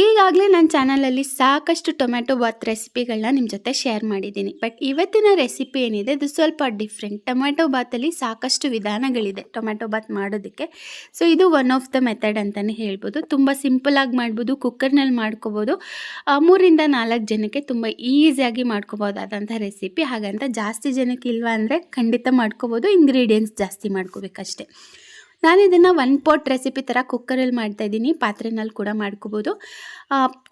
ಈಗಾಗಲೇ ನನ್ನ ಚಾನಲಲ್ಲಿ ಸಾಕಷ್ಟು ಟೊಮ್ಯಾಟೊ ಬಾತ್ ರೆಸಿಪಿಗಳನ್ನ ನಿಮ್ಮ ಜೊತೆ ಶೇರ್ ಮಾಡಿದ್ದೀನಿ. ಬಟ್ ಇವತ್ತಿನ ರೆಸಿಪಿ ಏನಿದೆ, ಅದು ಸ್ವಲ್ಪ ಡಿಫ್ರೆಂಟ್ ಟೊಮ್ಯಾಟೊ ಬಾತಲ್ಲಿ ಸಾಕಷ್ಟು ವಿಧಾನಗಳಿದೆ ಟೊಮ್ಯಾಟೊ ಬಾತ್ ಮಾಡೋದಕ್ಕೆ. ಸೊ ಇದು ಒನ್ ಆಫ್ ದ ಮೆಥಡ್ ಅಂತಲೇ ಹೇಳ್ಬೋದು. ತುಂಬ ಸಿಂಪಲಾಗಿ ಮಾಡ್ಬೋದು ಕುಕ್ಕರ್ನಲ್ಲಿ ಮಾಡ್ಕೋಬೋದು. ಮೂರಿಂದ ನಾಲ್ಕು ಜನಕ್ಕೆ ತುಂಬ ಈಸಿಯಾಗಿ ಮಾಡ್ಕೋಬೋದಾದಂಥ ರೆಸಿಪಿ. ಹಾಗಂತ ಜಾಸ್ತಿ ಜನಕ್ಕೆ ಇಲ್ವಾ ಅಂದರೆ ಖಂಡಿತ ಮಾಡ್ಕೋಬೋದು ಇಂಗ್ರೀಡಿಯೆಂಟ್ಸ್ ಜಾಸ್ತಿ ಮಾಡ್ಕೋಬೇಕಷ್ಟೆ. ನಾನು ಇದನ್ನು ಒನ್ ಪಾಟ್ ರೆಸಿಪಿ ಥರ ಕುಕ್ಕರಲ್ಲಿ ಮಾಡ್ತಾ ಇದ್ದೀನಿ. ಪಾತ್ರೆನಲ್ಲಿ ಕೂಡ ಮಾಡ್ಕೋಬೋದು.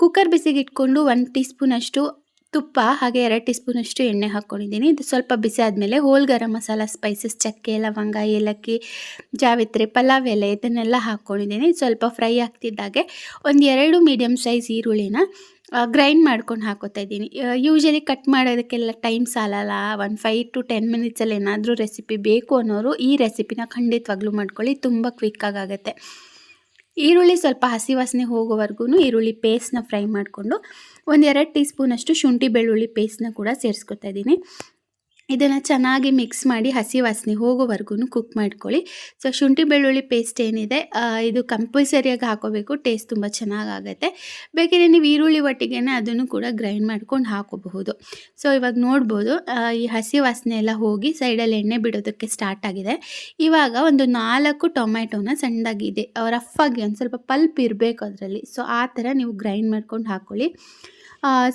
ಕುಕ್ಕರ್ ಬಿಸಿಗೆ ಇಟ್ಕೊಂಡು ಒನ್ ಟೀ ಸ್ಪೂನಷ್ಟು ತುಪ್ಪ, ಹಾಗೆ ಎರಡು ಟೀ ಸ್ಪೂನಷ್ಟು ಎಣ್ಣೆ ಹಾಕ್ಕೊಂಡಿದ್ದೀನಿ ಇದು ಸ್ವಲ್ಪ ಬಿಸಿ ಆದಮೇಲೆ ಹೋಲ್ ಗರಂ ಮಸಾಲ ಸ್ಪೈಸಸ್ ಚಕ್ಕೆ, ಲವಂಗ, ಏಲಕ್ಕಿ, ಜಾವಿತ್ರಿ, ಪಲಾವ್ ಎಲೆ, ಇದನ್ನೆಲ್ಲ ಹಾಕ್ಕೊಂಡಿದ್ದೀನಿ ಸ್ವಲ್ಪ ಫ್ರೈ ಆಗ್ತಿದ್ದಾಗೆ ಒಂದು ಎರಡು ಮೀಡಿಯಮ್ ಸೈಜ್ ಈರುಳ್ಳಿನ ಗ್ರೈಂಡ್ ಮಾಡ್ಕೊಂಡು ಹಾಕೋತಾ ಇದ್ದೀನಿ. ಯೂಶಲಿ ಕಟ್ ಮಾಡೋದಕ್ಕೆಲ್ಲ ಟೈಮ್ ಸಾಲಲ್ಲ. ಒಂದು ಫೈವ್ ಟು ಟೆನ್ ಮಿನಿಟ್ಸಲ್ಲಿ ಏನಾದರೂ ರೆಸಿಪಿ ಬೇಕು ಅನ್ನೋರು ಈ ರೆಸಿಪಿನ ಖಂಡಿತವಾಗ್ಲೂ ಮಾಡ್ಕೊಳ್ಳಿ. ತುಂಬ ಕ್ವಿಕ್ಕಾಗುತ್ತೆ ಈರುಳ್ಳಿ ಸ್ವಲ್ಪ ಹಸಿ ವಾಸನೆ ಹೋಗೋವರೆಗೂ ಈರುಳ್ಳಿ ಪೇಸ್ಟ್ನ ಫ್ರೈ ಮಾಡಿಕೊಂಡು ಒಂದೆರಡು ಟೀ ಸ್ಪೂನಷ್ಟು ಶುಂಠಿ ಬೆಳ್ಳುಳ್ಳಿ ಪೇಸ್ಟ್ನ ಕೂಡ ಸೇರಿಸ್ಕೊತಾ ಇದ್ದೀನಿ. ಇದನ್ನು ಚೆನ್ನಾಗಿ ಮಿಕ್ಸ್ ಮಾಡಿ ಹಸಿ ವಾಸನೆ ಹೋಗೋವರೆಗೂ ಕುಕ್ ಮಾಡ್ಕೊಳ್ಳಿ. ಸೊ ಶುಂಠಿ ಬೆಳ್ಳುಳ್ಳಿ ಪೇಸ್ಟ್ ಏನಿದೆ ಇದು ಕಂಪಲ್ಸರಿಯಾಗಿ ಹಾಕೋಬೇಕು ಟೇಸ್ಟ್ ತುಂಬ ಚೆನ್ನಾಗಾಗತ್ತೆ. ಬೇಕಿದ್ರೆ ನೀವು ಈರುಳ್ಳಿ ಒಟ್ಟಿಗೆ ಅದನ್ನು ಕೂಡ ಗ್ರೈಂಡ್ ಮಾಡ್ಕೊಂಡು ಹಾಕೋಬಹುದು. ಸೊ ಇವಾಗ ನೋಡ್ಬೋದು ಈ ಹಸಿ ವಾಸನೆ ಎಲ್ಲ ಹೋಗಿ ಸೈಡಲ್ಲಿ ಎಣ್ಣೆ ಬಿಡೋದಕ್ಕೆ ಸ್ಟಾರ್ಟ್ ಆಗಿದೆ. ಇವಾಗ ಒಂದು ನಾಲ್ಕು ಟೊಮ್ಯಾಟೋನ ಸಣ್ಣದಾಗಿದೆ ರಫ್ ಆಗಿ ಒಂದು ಸ್ವಲ್ಪ ಪಲ್ಪ್ ಇರಬೇಕು ಅದರಲ್ಲಿ. ಸೊ ಆ ಥರ ನೀವು ಗ್ರೈಂಡ್ ಮಾಡ್ಕೊಂಡು ಹಾಕ್ಕೊಳ್ಳಿ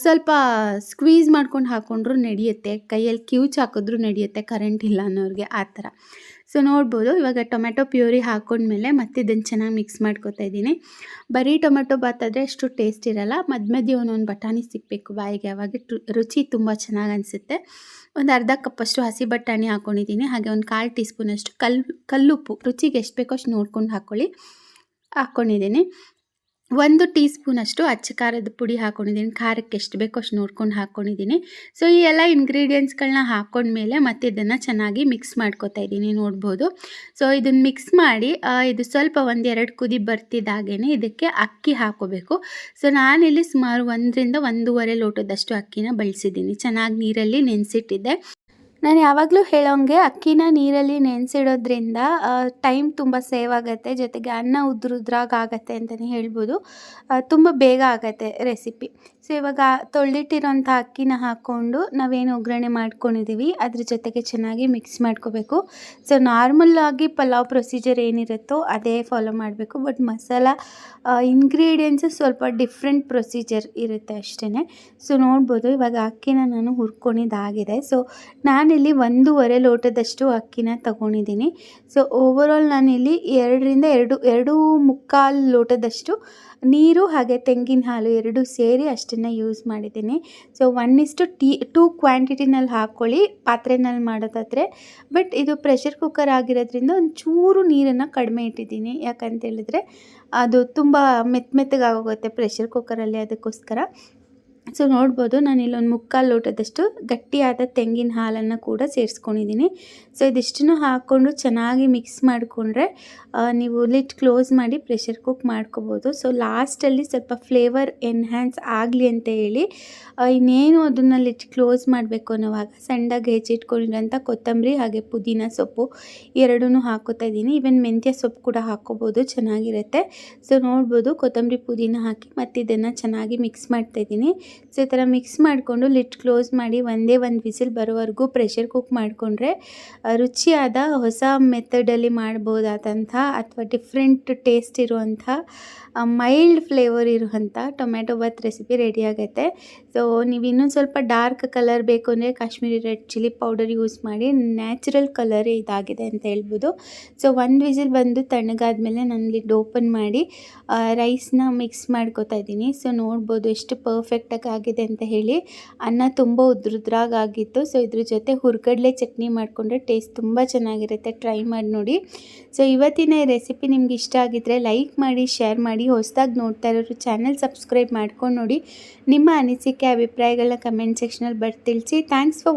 ಸ್ವಲ್ಪ ಸ್ಕ್ವೀಸ್ ಮಾಡ್ಕೊಂಡು ಹಾಕ್ಕೊಂಡ್ರು ನಡೆಯುತ್ತೆ. ಕೈಯಲ್ಲಿ ಕ್ಯೂಚ್ ಹಾಕಿದ್ರು ನಡೆಯುತ್ತೆ ಕರೆಂಟ್ ಇಲ್ಲ ಅನ್ನೋರಿಗೆ ಆ ಥರ. ಸೊ ನೋಡ್ಬೋದು. ಇವಾಗ ಟೊಮೆಟೊ ಪ್ಯೂರಿ ಹಾಕ್ಕೊಂಡ್ಮೇಲೆ ಮತ್ತೆ ಇದನ್ನು ಚೆನ್ನಾಗಿ ಮಿಕ್ಸ್ ಮಾಡ್ಕೊತಾ ಇದ್ದೀನಿ. ಬರೀ ಟೊಮೆಟೊ ಬಾತ್ ಆದರೆ ಅಷ್ಟು ಟೇಸ್ಟ್ ಇರಲ್ಲ. ಮಧ್ಯ ಮಧ್ಯ ಒಂದೊಂದು ಬಟಾಣಿ ಸಿಗಬೇಕು ಬಾಯಿಗೆ. ಅವಾಗ ರುಚಿ ತುಂಬ ಚೆನ್ನಾಗಿ ಅನಿಸುತ್ತೆ. ಒಂದು ಅರ್ಧ ಕಪ್ಪಷ್ಟು ಹಸಿ ಬಟಾಣಿ ಹಾಕ್ಕೊಂಡಿದ್ದೀನಿ ಹಾಗೆ ಒಂದು ಕಾಲು ಟೀ ಸ್ಪೂನಷ್ಟು ಕಲ್ಲು ಕಲ್ಲುಪ್ಪು. ರುಚಿಗೆ ಎಷ್ಟು ಬೇಕೋ ಅಷ್ಟು ನೋಡ್ಕೊಂಡು ಹಾಕ್ಕೊಳ್ಳಿ ಹಾಕ್ಕೊಂಡಿದ್ದೀನಿ ಒಂದು ಟೀ ಸ್ಪೂನಷ್ಟು ಅಚ್ಚ ಖಾರದ ಪುಡಿ ಹಾಕ್ಕೊಂಡಿದ್ದೀನಿ ಖಾರಕ್ಕೆ ಎಷ್ಟು ಬೇಕೋ ಅಷ್ಟು ನೋಡ್ಕೊಂಡು ಹಾಕ್ಕೊಂಡಿದ್ದೀನಿ ಸೊ ಈ ಎಲ್ಲ ಇಂಗ್ರೀಡಿಯೆಂಟ್ಸ್ಗಳನ್ನ ಹಾಕ್ಕೊಂಡ್ಮೇಲೆ ಮತ್ತೆ ಇದನ್ನು ಚೆನ್ನಾಗಿ ಮಿಕ್ಸ್ ಮಾಡ್ಕೊತಾ ಇದ್ದೀನಿ ನೋಡ್ಬೋದು. ಸೊ ಇದನ್ನು ಮಿಕ್ಸ್ ಮಾಡಿ ಇದು ಸ್ವಲ್ಪ ಒಂದೆರಡು ಕುದಿ ಬರ್ತಿದ್ದಾಗೇ ಇದಕ್ಕೆ ಅಕ್ಕಿ ಹಾಕೋಬೇಕು. ಸೊ ನಾನಿಲ್ಲಿ ಸುಮಾರು ಒಂದರಿಂದ ಒಂದೂವರೆ ಲೋಟದಷ್ಟು ಅಕ್ಕಿನ ಬಳಸಿದ್ದೀನಿ. ಚೆನ್ನಾಗಿ ನೀರಲ್ಲಿ ನೆನೆಸಿಟ್ಟಿದ್ದೆ. ನಾನು ಯಾವಾಗಲೂ ಹೇಳೋಂಗೆ ಅಕ್ಕಿನ ನೀರಲ್ಲಿ ನೆನೆಸಿಡೋದ್ರಿಂದ ಟೈಮ್ ತುಂಬ ಸೇವ್ ಆಗುತ್ತೆ. ಜೊತೆಗೆ ಅನ್ನ ಉದ್ರುದ್ರಾಗ ಆಗತ್ತೆ ಅಂತಲೇ ಹೇಳ್ಬೋದು. ತುಂಬ ಬೇಗ ಆಗತ್ತೆ ರೆಸಿಪಿ ಸೊ ಇವಾಗ ತೊಳೆದಿಟ್ಟಿರೋಂಥ ಅಕ್ಕಿನ ಹಾಕ್ಕೊಂಡು ನಾವೇನು ಒಗ್ಗರಣೆ ಮಾಡ್ಕೊಂಡಿದ್ದೀವಿ ಅದ್ರ ಜೊತೆಗೆ ಚೆನ್ನಾಗಿ ಮಿಕ್ಸ್ ಮಾಡ್ಕೋಬೇಕು. ಸೊ ನಾರ್ಮಲ್ಲಾಗಿ ಪಲಾವ್ ಪ್ರೊಸೀಜರ್ ಏನಿರುತ್ತೋ ಅದೇ ಫಾಲೋ ಮಾಡಬೇಕು. ಬಟ್ ಮಸಾಲ ಇಂಗ್ರೀಡಿಯೆಂಟ್ಸು ಸ್ವಲ್ಪ ಡಿಫ್ರೆಂಟ್ ಪ್ರೊಸೀಜರ್ ಇರುತ್ತೆ ಅಷ್ಟೇ ಸೊ ನೋಡ್ಬೋದು ಇವಾಗ ಅಕ್ಕಿನ ನಾನು ಹುರ್ಕೊಂಡಿದ್ದಾಗಿದೆ. ಸೊ ನಾನಿಲ್ಲಿ ಒಂದೂವರೆ ಲೋಟದಷ್ಟು ಅಕ್ಕಿನ ತಗೊಂಡಿದ್ದೀನಿ. ಸೊ ಓವರಾಲ್ ನಾನಿಲ್ಲಿ ಎರಡರಿಂದ ಎರಡು ಎರಡು ಮುಕ್ಕಾಲು ಲೋಟದಷ್ಟು ನೀರು ಹಾಗೆ ತೆಂಗಿನ ಹಾಲು ಎರಡು ಸೇರಿ ಅಷ್ಟನ್ನು ಯೂಸ್ ಮಾಡಿದ್ದೀನಿ. ಸೊ ಒನ್ ಇಷ್ಟು ಟೀ ಟೂ ಕ್ವಾಂಟಿಟಿನಲ್ಲಿ ಹಾಕ್ಕೊಳ್ಳಿ ಪಾತ್ರೆನಲ್ಲಿ ಮಾಡೋದಾದರೆ. ಬಟ್ ಇದು ಪ್ರೆಷರ್ ಕುಕ್ಕರ್ ಆಗಿರೋದ್ರಿಂದ ಒಂದು ಚೂರು ನೀರನ್ನು ಕಡಿಮೆ ಇಟ್ಟಿದ್ದೀನಿ. ಯಾಕಂತ ಹೇಳಿದ್ರೆ ಅದು ತುಂಬ ಮೆತ್ತ ಮೆತ್ತಗಾಗೋಗುತ್ತೆ ಪ್ರೆಷರ್ ಕುಕ್ಕರಲ್ಲಿ ಅದಕ್ಕೋಸ್ಕರ. ಸೊ ನೋಡ್ಬೋದು. ನಾನು ಇಲ್ಲೊಂದು ಮುಕ್ಕಾಲು ಲೋಟದಷ್ಟು ಗಟ್ಟಿಯಾದ ತೆಂಗಿನ ಹಾಲನ್ನು ಕೂಡ ಸೇರಿಸ್ಕೊಂಡಿದ್ದೀನಿ ಸೊ ಇದಿಷ್ಟನ್ನು ಹಾಕ್ಕೊಂಡು ಚೆನ್ನಾಗಿ ಮಿಕ್ಸ್ ಮಾಡಿಕೊಂಡ್ರೆ ನೀವು ಲಿಟ್ ಕ್ಲೋಸ್ ಮಾಡಿ ಪ್ರೆಷರ್ ಕುಕ್ ಮಾಡ್ಕೋಬೋದು. ಸೊ ಲಾಸ್ಟಲ್ಲಿ ಸ್ವಲ್ಪ ಫ್ಲೇವರ್ ಎನ್ಹ್ಯಾನ್ಸ್ ಆಗಲಿ ಅಂತ ಹೇಳಿ ಇನ್ನೇನು ಅದನ್ನು ಲಿಟ್ ಕ್ಲೋಸ್ ಮಾಡಬೇಕು ಅನ್ನೋವಾಗ ಸಣ್ಣದಾಗಿ ಹೆಚ್ಚಿಟ್ಕೊಂಡಿರೋಂಥ ಕೊತ್ತಂಬರಿ ಹಾಗೆ ಪುದೀನ ಸೊಪ್ಪು ಎರಡೂ ಹಾಕೋತಾ ಇದ್ದೀನಿ ಈವನ್ ಮೆಂತ್ಯ ಸೊಪ್ಪು ಕೂಡ ಹಾಕ್ಕೋಬೋದು, ಚೆನ್ನಾಗಿರುತ್ತೆ. ಸೊ ನೋಡ್ಬೋದು, ಕೊತ್ತಂಬರಿ ಪುದೀನ ಹಾಕಿ ಮತ್ತು ಇದನ್ನು ಚೆನ್ನಾಗಿ ಮಿಕ್ಸ್ ಮಾಡ್ತಾ ಇದ್ದೀನಿ ಸೊ, ಈ ಥರ ಮಿಕ್ಸ್ ಮಾಡಿಕೊಂಡು ಲಿಟ್ ಕ್ಲೋಸ್ ಮಾಡಿ ಒಂದೇ ಒಂದು ವಿಸಿಲ್ ಬರೋವರೆಗೂ ಪ್ರೆಷರ್ ಕುಕ್ ಮಾಡಿಕೊಂಡ್ರೆ ರುಚಿಯಾದ ಹೊಸ ಮೆಥಡಲ್ಲಿ ಮಾಡ್ಬೋದಾದಂಥ ಅಥವಾ ಡಿಫ್ರೆಂಟ್ ಟೇಸ್ಟ್ ಇರುವಂಥ ಮೈಲ್ಡ್ ಫ್ಲೇವರ್ ಇರುವಂಥ tomato bath recipe ready so ನೀವು ಇನ್ನೊಂದು ಸ್ವಲ್ಪ ಡಾರ್ಕ್ ಕಲರ್ ಬೇಕು ಅಂದರೆ Kashmiri red chilli powder use ಮಾಡಿ ನ್ಯಾಚುರಲ್ ಕಲರ್ ಇದಾಗಿದೆ ಅಂತ ಹೇಳ್ಬೋದು. ಸೊ ಒಂದು ವಿಸಿಲ್ ಬಂದು ತಣ್ಣಗಾದ್ಮೇಲೆ ನಾನು ಲಿಡ್ ಓಪನ್ ಮಾಡಿ ರೈಸ್ನ ಮಿಕ್ಸ್ ಮಾಡ್ಕೋತಾ ಇದ್ದೀನಿ. ಸೊ ನೋಡ್ಬೋದು ಎಷ್ಟು ಪರ್ಫೆಕ್ಟಾಗಿ ಆಗಿದೆ ಅಂತ ಹೇಳಿ ಅನ್ನ ತುಂಬ ಉದ್ರುದ್ರಾಗಿತ್ತು ಸೊ ಇದ್ರ ಜೊತೆ ಹುರ್ಗಡ್ಲೆ ಚಟ್ನಿ ಮಾಡಿಕೊಂಡ್ರೆ ಟೇಸ್ಟ್ ತುಂಬ ಚೆನ್ನಾಗಿರುತ್ತೆ. ಟ್ರೈ ಮಾಡಿ ನೋಡಿ. ಸೊ ಇವತ್ತಿನ ಈ ರೆಸಿಪಿ ನಿಮ್ಗೆ ಇಷ್ಟ ಆಗಿದ್ರೆ ಲೈಕ್ ಮಾಡಿ ಶೇರ್ ಮಾಡಿ, ಹೊಸದಾಗಿ ನೋಡ್ತಾ ಇರೋರು ಚಾನಲ್ ಸಬ್ಸ್ಕ್ರೈಬ್ ಮಾಡ್ಕೊಂಡು ನೋಡಿ. ನಿಮ್ಮ ಅನಿಸಿಕೆ, ಅಭಿಪ್ರಾಯಗಳನ್ನ ಕಮೆಂಟ್ ಸೆಕ್ಷನಲ್ಲಿ ಬರ್ತಿಳಿಸಿ ಥ್ಯಾಂಕ್ಸ್ ಫಾರ್